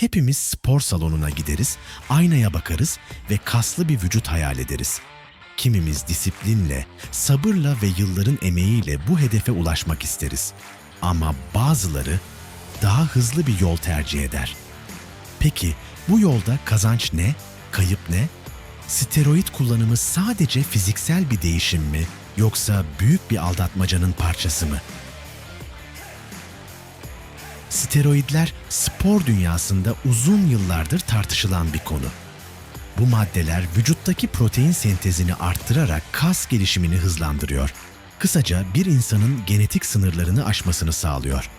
Hepimiz spor salonuna gideriz, aynaya bakarız ve kaslı bir vücut hayal ederiz. Kimimiz disiplinle, sabırla ve yılların emeğiyle bu hedefe ulaşmak isteriz. Ama bazıları daha hızlı bir yol tercih eder. Peki bu yolda kazanç ne, kayıp ne? Steroid kullanımı sadece fiziksel bir değişim mi yoksa büyük bir aldatmacanın parçası mı? Steroidler spor dünyasında uzun yıllardır tartışılan bir konu. Bu maddeler vücuttaki protein sentezini arttırarak kas gelişimini hızlandırıyor. Kısaca bir insanın genetik sınırlarını aşmasını sağlıyor.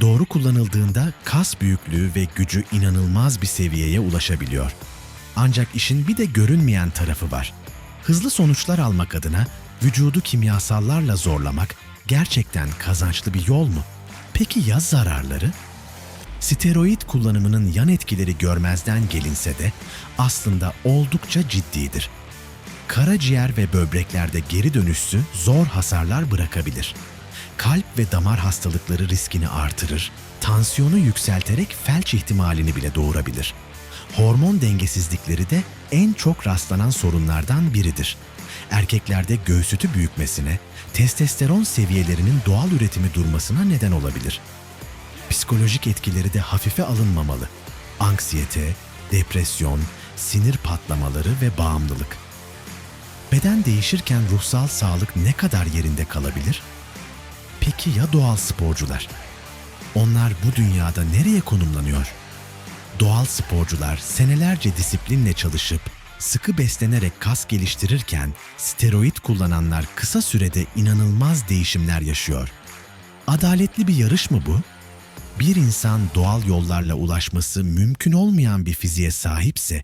Doğru kullanıldığında kas büyüklüğü ve gücü inanılmaz bir seviyeye ulaşabiliyor. Ancak işin bir de görünmeyen tarafı var. Hızlı sonuçlar almak adına vücudu kimyasallarla zorlamak gerçekten kazançlı bir yol mu? Peki ya zararları? Steroid kullanımının yan etkileri görmezden gelinse de aslında oldukça ciddidir. Karaciğer ve böbreklerde geri dönüşsü zor hasarlar bırakabilir. Kalp ve damar hastalıkları riskini artırır, tansiyonu yükselterek felç ihtimalini bile doğurabilir. Hormon dengesizlikleri de en çok rastlanan sorunlardan biridir. Erkeklerde göğüs sütü büyükmesine, testosteron seviyelerinin doğal üretimi durmasına neden olabilir. Psikolojik etkileri de hafife alınmamalı. Anksiyete, depresyon, sinir patlamaları ve bağımlılık. Beden değişirken ruhsal sağlık ne kadar yerinde kalabilir? Peki ya doğal sporcular? Onlar bu dünyada nereye konumlanıyor? Doğal sporcular senelerce disiplinle çalışıp sıkı beslenerek kas geliştirirken steroid kullananlar kısa sürede inanılmaz değişimler yaşıyor. Adaletli bir yarış mı bu? Bir insan doğal yollarla ulaşması mümkün olmayan bir fiziğe sahipse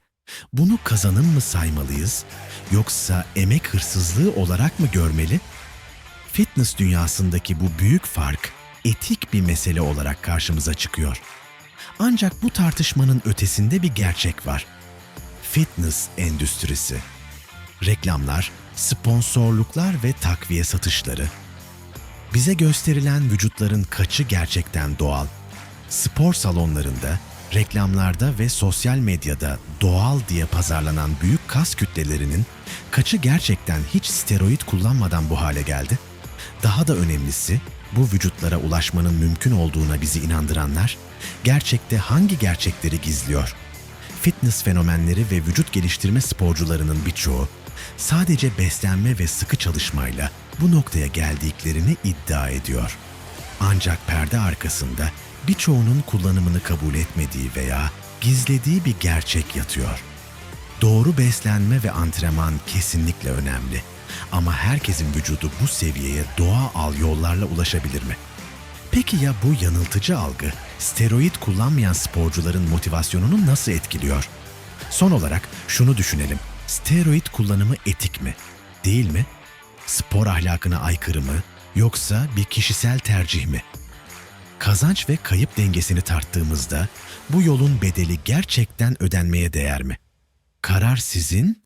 bunu kazanım mı saymalıyız yoksa emek hırsızlığı olarak mı görmeli? Fitness dünyasındaki bu büyük fark etik bir mesele olarak karşımıza çıkıyor. Ancak bu tartışmanın ötesinde bir gerçek var. Fitness endüstrisi. Reklamlar, sponsorluklar ve takviye satışları. Bize gösterilen vücutların kaçı gerçekten doğal? Spor salonlarında, reklamlarda ve sosyal medyada doğal diye pazarlanan büyük kas kütlelerinin kaçı gerçekten hiç steroid kullanmadan bu hale geldi? Daha da önemlisi, bu vücutlara ulaşmanın mümkün olduğuna bizi inandıranlar, gerçekte hangi gerçekleri gizliyor? Fitness fenomenleri ve vücut geliştirme sporcularının birçoğu, sadece beslenme ve sıkı çalışmayla bu noktaya geldiklerini iddia ediyor. Ancak perde arkasında birçoğunun kullanımını kabul etmediği veya gizlediği bir gerçek yatıyor. Doğru beslenme ve antrenman kesinlikle önemli. Ama herkesin vücudu bu seviyeye doğal yollarla ulaşabilir mi? Peki ya bu yanıltıcı algı steroid kullanmayan sporcuların motivasyonunu nasıl etkiliyor? Son olarak şunu düşünelim. Steroid kullanımı etik mi? Değil mi? Spor ahlakına aykırı mı? Yoksa bir kişisel tercih mi? Kazanç ve kayıp dengesini tarttığımızda bu yolun bedeli gerçekten ödenmeye değer mi? Karar sizin